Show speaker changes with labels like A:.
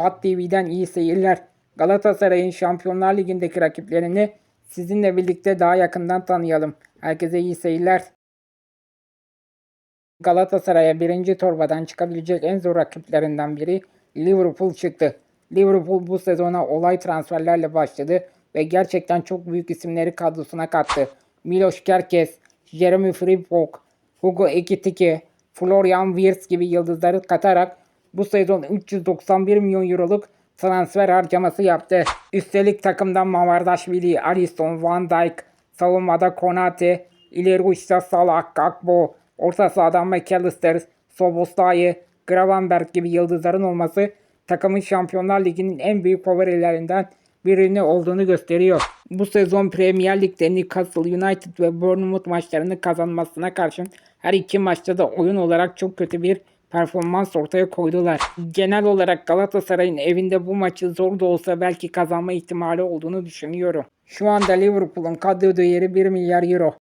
A: Fat TV'den iyi seyirler. Galatasaray'ın Şampiyonlar Ligi'ndeki rakiplerini sizinle birlikte daha yakından tanıyalım. Herkese iyi seyirler. Galatasaray'a birinci torbadan çıkabilecek en zor rakiplerinden biri Liverpool çıktı. Liverpool bu sezona olay transferlerle başladı ve gerçekten çok büyük isimleri kadrosuna kattı. Milos Kerkez, Jeremy Frimpong, Hugo Ekitike, Florian Wirtz gibi yıldızları katarak bu sezon 391 milyon euroluk transfer harcaması yaptı. Üstelik takımdan Mamardaşvili, Alisson, Van Dijk, savunmada Konate, ileri uçta Salah, Gakpo, orta sahadan McAllister, Soboslay, Gravenberg gibi yıldızların olması takımın Şampiyonlar Ligi'nin en büyük favorilerinden birini olduğunu gösteriyor. Bu sezon Premier Lig'de Newcastle United ve Bournemouth maçlarını kazanmasına karşın her iki maçta da oyun olarak çok kötü bir performans ortaya koydular. Genel olarak Galatasaray'ın evinde bu maçı zor da olsa belki kazanma ihtimali olduğunu düşünüyorum. Şu anda Liverpool'un kadro değeri 1 milyar euro.